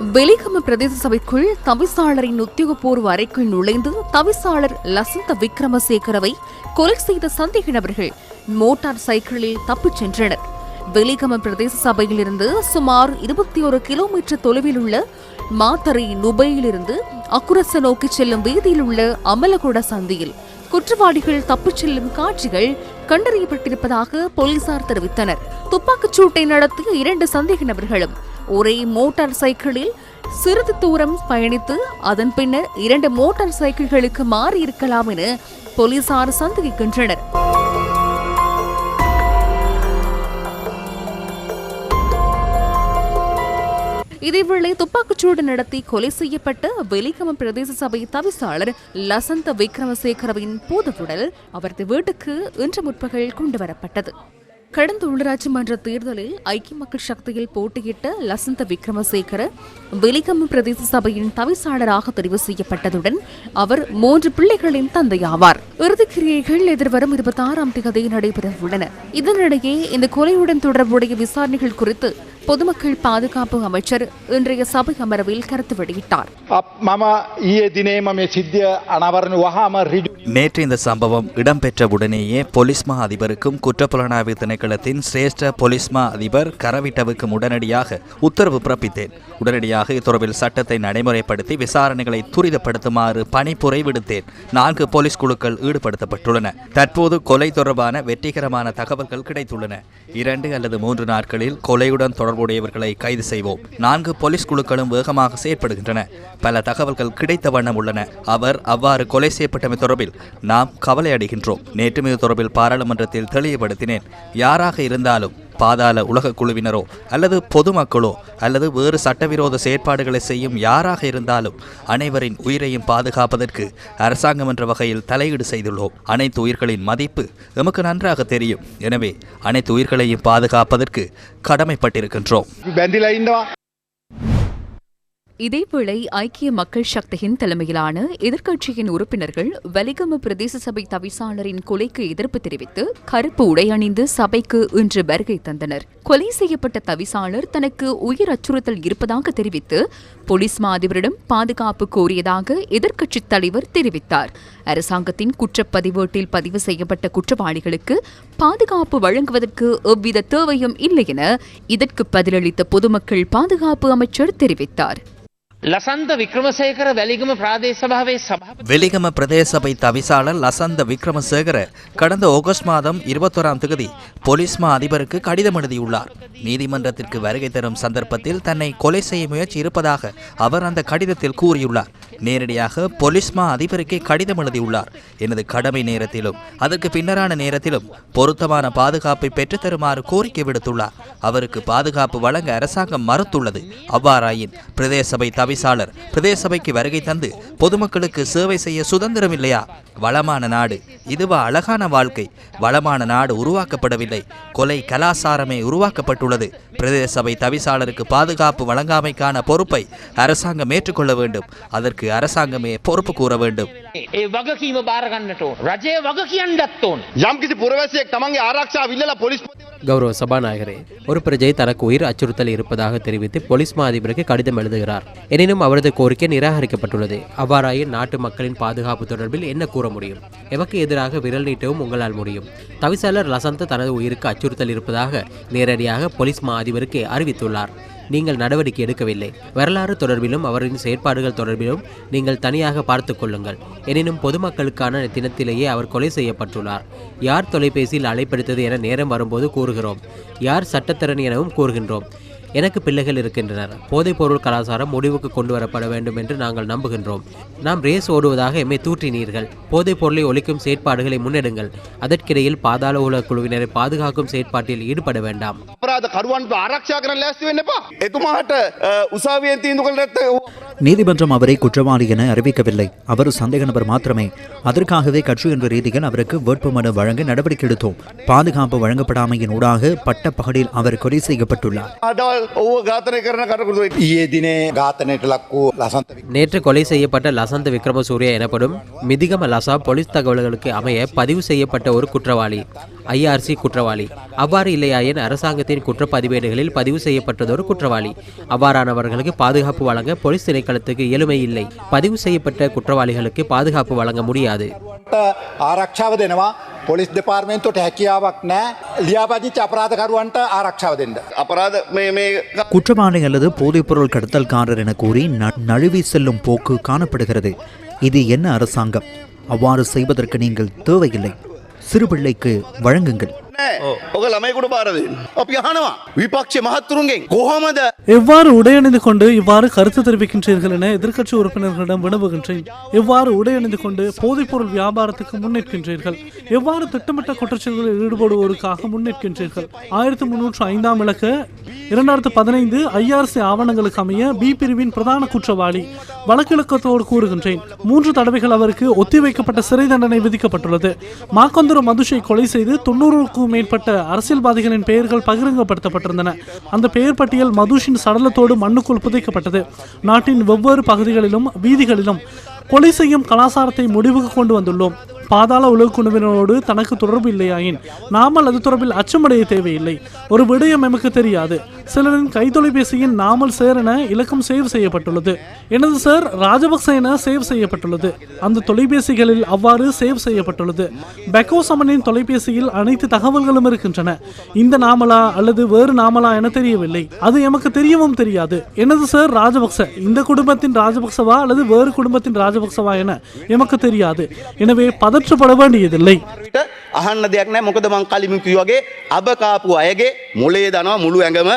வெலிகம பிரதேச சபைக்குள் தவிசாளரின் உத்தியோகபூர்வ அறைக்குள் நுழைந்து தவிசாளர் லசந்த விக்ரமசேகரவை கொலை செய்த சந்தேக நபர்கள் மோட்டார் சைக்கிளில் தப்பிச் சென்றனர். வெலிகம பிரதேச சபையிலிருந்து சுமார் இருபத்தி ஒரு கிலோமீட்டர் தொலைவில் உள்ள மாத்தரை நுபையிலிருந்து அக்குரச நோக்கி செல்லும் வீதியில் உள்ள அமலகொட சந்தியில் குற்றவாளிகள் தப்பிச் செல்லும் காட்சிகள் கண்டறியப்பட்டிருப்பதாக போலீசார் தெரிவித்தனர். துப்பாக்கிச் சூட்டை நடத்திய இரண்டு சந்தேக நபர்களும் ஒரே மோட்டார் சைக்கிளில் சிறிது தூரம் பயணித்து அதன் பின்னர் இரண்டு மோட்டார் சைக்கிள்களுக்கு மாறி இருக்கலாம் என போலீசார் சந்தேகிக்கின்றனர். இதேவேளை துப்பாக்கிச்சூடு நடத்தி கொலை செய்யப்பட்ட வெலிகம பிரதேச சபை தவிசாளர் லசந்த விக்ரமசேகரவின் பூதவுடல் அவரது வீட்டுக்கு இன்று முற்பகல் கொண்டுவரப்பட்டது கடந்த உள்ளாட்சி மன்ற தேர்தலில் ஐக்கிய மக்கள் சக்தியில் போட்டியிட்ட லசந்த விக்ரமசேகர வெலிகம்மு பிரதேச சபையின் தவிசாளராக தெரிவு செய்யப்பட்டதுடன் அவர் மூன்று பிள்ளைகளின் தந்தையாவார். இறுதிக்கிரியைகள் எதிர்வரும் இருபத்தி ஆறாம் தேதி நடைபெற உள்ளன. இதனிடையே இந்த கொலையுடன் தொடர்புடைய விசாரணைகள் குறித்து பொதுமக்கள் பாதுகாப்பு அமைச்சர் இன்றைய சபை அமர்வில் கருத்து வெளியிட்டார். நேற்று இந்த சம்பவம் இடம்பெற்ற உடனேயே பொலிஸ்மா அதிபருக்கும் குற்றப்புலனாய்வு திணைக்களத்தின் சிரேஷ்ட பொலிஸ்மா அதிபர் கரவிட்டவுக்கும் உடனடியாக உத்தரவு பிறப்பித்தேன். உடனடியாக இத்தொடர்பில் சட்டத்தை நடைமுறைப்படுத்தி விசாரணைகளை துரிதப்படுத்துமாறு பணிப்புரை விடுத்தேன். நான்கு போலீஸ் குழுக்கள் ஈடுபடுத்தப்பட்டுள்ளன. தற்போது கொலை தொடர்பான வெற்றிகரமான தகவல்கள் கிடைத்துள்ளன. இரண்டு அல்லது மூன்று நாட்களில் கொலையுடன் தொடர்பு தொடர்புடையவர்களை கைது செய்வோம். நான்கு போலீஸ் குழுக்களும் வேகமாக செயற்படுகின்றன. பல தகவல்கள் கிடைத்த வண்ணம் உள்ளன. அவர் அவ்வாறு கொலை செய்யப்பட்டமை தொடர்பில் நாம் கவலை அடைகின்றோம் நேற்று இது தொடர்பில் பாராளுமன்றத்தில் தெளிவுபடுத்தினேன். யாராக இருந்தாலும் பாதாள உலக குழுவினரோ அல்லது பொதுமக்களோ அல்லது வேறு சட்டவிரோத செயற்பாடுகளை செய்யும் யாராக இருந்தாலும் அனைவரின் உயிரையும் பாதுகாப்பதற்கு அரசாங்கம் என்ற வகையில் தலையீடு செய்துள்ளோம். அனைத்து உயிர்களின் மதிப்பு எமக்கு நன்றாக தெரியும். எனவே அனைத்து உயிர்களையும் பாதுகாப்பதற்கு கடமைப்பட்டிருக்கின்றோம். இதேவேளை ஐக்கிய மக்கள் சக்தியின் தலைமையிலான எதிர்க்கட்சியின் உறுப்பினர்கள் வலிகம பிரதேச சபை தவிசாளரின் கொலைக்கு எதிர்ப்பு தெரிவித்து கருப்பு உடை அணிந்து சபைக்கு இன்று வருகை தந்தனர். கொலை செய்யப்பட்ட தவிசாளர் தனக்கு உயிர் அச்சுறுத்தல் இருப்பதாக தெரிவித்து போலீஸ் மாதிபரிடம் பாதுகாப்பு கோரியதாக எதிர்க்கட்சித் தலைவர் தெரிவித்தார். அரசாங்கத்தின் குற்றப்பதிவேட்டில் பதிவு செய்யப்பட்ட குற்றவாளிகளுக்கு பாதுகாப்பு வழங்குவதற்கு எவ்வித தேவையும் இல்லை என இதற்கு பதிலளித்த பொதுமக்கள் பாதுகாப்பு அமைச்சர் தெரிவித்தார். ලසන්ත වික්‍රමසේකර වැලිගම ප්‍රාදේශ සභාවේ සභාපති வெலிகம பிரதேச சபை தவிசாளர் லசந்த விக்ரமசேகர கடந்த ஆகஸ்ட் மாதம் இருபத்தோராம் தேதி போலீஸ்மா அதிபருக்கு கடிதம் எழுதியுள்ளார் நீதிமன்றத்திற்கு வருகை தரும் சந்தர்ப்பத்தில் தன்னை கொலை செய்ய முயற்சி இருப்பதாக அவர் அந்த கடிதத்தில் கூறியுள்ளார் நேரடியாக பொலிஸ்மா அதிபருக்கே கடிதம் எழுதியுள்ளார். எனது கடமை நேரத்திலும் அதற்கு பின்னரான நேரத்திலும் பொருத்தமான பாதுகாப்பை பெற்றுத்தருமாறு கோரிக்கை விடுத்துள்ளார். அவருக்கு பாதுகாப்பு வழங்க அரசாங்கம் மறுத்துள்ளது. அவ்வாறாயின் பிரதேச சபை தவிசாளர் பிரதேச சபைக்கு வருகை தந்து பொதுமக்களுக்கு சேவை செய்ய சுதந்திரம் இல்லையா? வளமான நாடு இதுவா அழகான வாழ்க்கை. வளமான நாடு உருவாக்கப்படவில்லை. கொலை கலாசாரமே உருவாக்கப்பட்டுள்ளது. பிரதேச சபை தவிசாளருக்கு பாதுகாப்பு வழங்காமைக்கான பொறுப்பை அரசாங்கம் ஏற்றுக்கொள்ள வேண்டும். அதற்கு அரசாங்கமே பொறுப்பு கூற வேண்டும். கௌரவ சபாநாயகரே ஒரு பிரஜை தனக்கு உயிர் அச்சுறுத்தல் இருப்பதாக தெரிவித்து போலீஸ் மா அதிபருக்கு கடிதம் எழுதுகிறார். எனினும் அவரது கோரிக்கை நிராகரிக்கப்பட்டுள்ளது. அவ்வாறாயின் நாட்டு மக்களின் பாதுகாப்பு தொடர்பில் என்ன கூற முடியும்? எவக்கு எதிராக விரல் நீட்டவும் உங்களால் முடியும்? தவிசாளர் லசந்த் தனது உயிருக்கு அச்சுறுத்தல் இருப்பதாக நேரடியாக போலீஸ் மா அதிபருக்கு அறிவித்துள்ளார். நீங்கள் நடவடிக்கை எடுக்கவில்லை. வரலாறு தொடர்பிலும் அவரின் செயற்பாடுகள் தொடர்பிலும் நீங்கள் தனியாக பார்த்து கொள்ளுங்கள். எனினும் பொதுமக்களுக்கான தினத்திலேயே அவர் கொலை செய்யப்பட்டுள்ளார். யார் தொலைபேசியில் அழைப்படுத்தது என நேரம் வரும்போது கூறுகிறோம். யார் சட்டத்திறன் எனவும் கூறுகின்றோம். எனக்கு பிள்ளைகள் இருக்கின்றனர். போதைப்பொருள் கலாச்சாரம் முடிவுக்கு கொண்டு வரப்பட வேண்டும் என்று நாங்கள் நம்புகின்றோம். நாம் ரேஸ் ஓடுவதாக எம்மை தூற்றினீர்கள். போதைப் பொருளை ஒழிக்கும் செயற்பாடுகளை முன்னெடுங்கள். அதற்கிடையில் பாதாள உலக குழுவினரை பாதுகாக்கும் செயற்பாட்டில் ஈடுபட வேண்டாம். நீதிமன்றம் அவரை குற்றவாளி என அறிவிக்கவில்லை. அவர் சந்தேக நபர் மாத்திரமே. அதற்காகவே கட்சி என்ற ரீதியில் அவருக்கு வேட்புமனு வழங்க நடவடிக்கை எடுத்தோம். பாதுகாப்பு வழங்கப்படாமையின் ஊடாக பட்ட பகலில் அவர் கொலை செய்யப்பட்டுள்ளார். நேற்று கொலை செய்யப்பட்ட லசந்த் விக்ரமசூரிய எனப்படும் மிதிகம லசா போலீஸ் தகவல்களுக்கு அமைய பதிவு செய்யப்பட்ட ஒரு குற்றவாளி ஐஆர்சி குற்றவாளி. அவ்வாறு இல்லையாயின் அரசாங்கத்தின் குற்றப்பதிவேடுகளில் பதிவு செய்யப்பட்டதொரு குற்றவாளி. அவ்வாறானவர்களுக்கு பாதுகாப்பு வழங்க போலீஸ் திணைக்களம் திணைக்களத்துக்கு இயலுமை இல்லை பதிவு செய்யப்பட்ட குற்றவாளிகளுக்கு பாதுகாப்பு வழங்க முடியாது ආරක්ෂාව දෙනවා පොලිස් දෙපාර්මෙන්තුවට හැකියාවක් නෑ ලියාපදිච්ච අපරාධකරුවන්ට ආරක්ෂාව දෙන්න. අපරාධ මේ මේ குற்றவாளி அல்லது போதைப்பொருள் கடத்தல்காரர் என கூறி ந- நழுவி செல்லும் போக்கு காணப்படுகிறது இது என்ன அரசாங்கம் அவ்வாறு செய்வதற்கு நீங்கள் தேவையில்லை சிறுபிள்ளைக்கு வழங்குங்கள் නෑ ඔක ළමයිකුට පාරදන්න. අපි අහනවා විපක්ෂ මහත්තුරුන්ගෙන් කොහොමද எவ்வாறு உடையணிந்து கொண்டு இவ்வாறு கருத்து தெரிவிக்கின்றீர்கள் என எதிர்க்கட்சி உறுப்பினர்களிடம் வினவுகின்றேன் எவ்வாறு உடையணிந்து கொண்டு போதைப்பொருள் வியாபாரத்துக்கு முன்னேற்கின்றீர்கள் எவ்வாறு திட்டமிட்ட குற்றச்செயல்களில் ஈடுபடுவோருக்காக முன்னேற்கின்றீர்கள் ஆயிரத்தி முன்னூற்று ஐந்தாம் இலக்க இரண்டாயிரத்து பதினைந்து ஐஆர்சி ஆவணங்களுக்கு அமைய பி பிரிவின் பிரதான குற்றவாளி வழக்கிழக்கத்தோடு கூறுகின்றேன் மூன்று தடவைகள் அவருக்கு ஒத்திவைக்கப்பட்ட சிறை தண்டனை விதிக்கப்பட்டுள்ளது மாக்கொந்தர மதுஷை கொலை செய்து தொண்ணூறுக்கும் மேற்பட்ட அரசியல்வாதிகளின் பெயர்கள் பகிரங்கப்படுத்தப்பட்டிருந்தன. அந்த பெயர் பட்டியல் மதுஷின் சடலத்தோடு மண்ணுக்குள் புதைக்கப்பட்டது. நாட்டின் வெவ்வேறு பகுதிகளிலும் வீதிகளிலும் கொலை செய்யும் கலாசாரத்தை முடிவுக்கு கொண்டு வந்துள்ளோம். பாதாள உலக குழுவினரோடு தனக்கு தொடர்பு இல்லையாயின் நாமல் அது தொடர்பில் அச்சமடைய தேவையில்லை. ஒரு விடயம் எமக்கு தெரியாது. சிலரின் கைத்தொலைபேசியின் நாமல் சேர் என இலக்கம் சேவ் செய்யப்பட்டுள்ளது எனது சார் ராஜபக்ச என சேவ் செய்யப்பட்டுள்ளது அந்த தொலைபேசிகளில் அவ்வாறு சேவ் செய்யப்பட்டுள்ளது பெக்கோ சமனின் தொலைபேசியில் அனைத்து தகவல்களும் இருக்கின்றன இந்த நாமலா அல்லது வேறு நாமலா என தெரியவில்லை அது எமக்கு தெரியவும் தெரியாது எனது சார் ராஜபக்ச இந்த குடும்பத்தின் ராஜபக்சவா அல்லது வேறு குடும்பத்தின் ராஜபக்சவா என எமக்கு தெரியாது எனவே பதற்றப்பட வேண்டியதில்லை විට අහන්න දෙයක් නෑ මොකද මං කලිමිකි වගේ අබ කාපු අයගේ මොලේ දනවා මුළු ඇඟම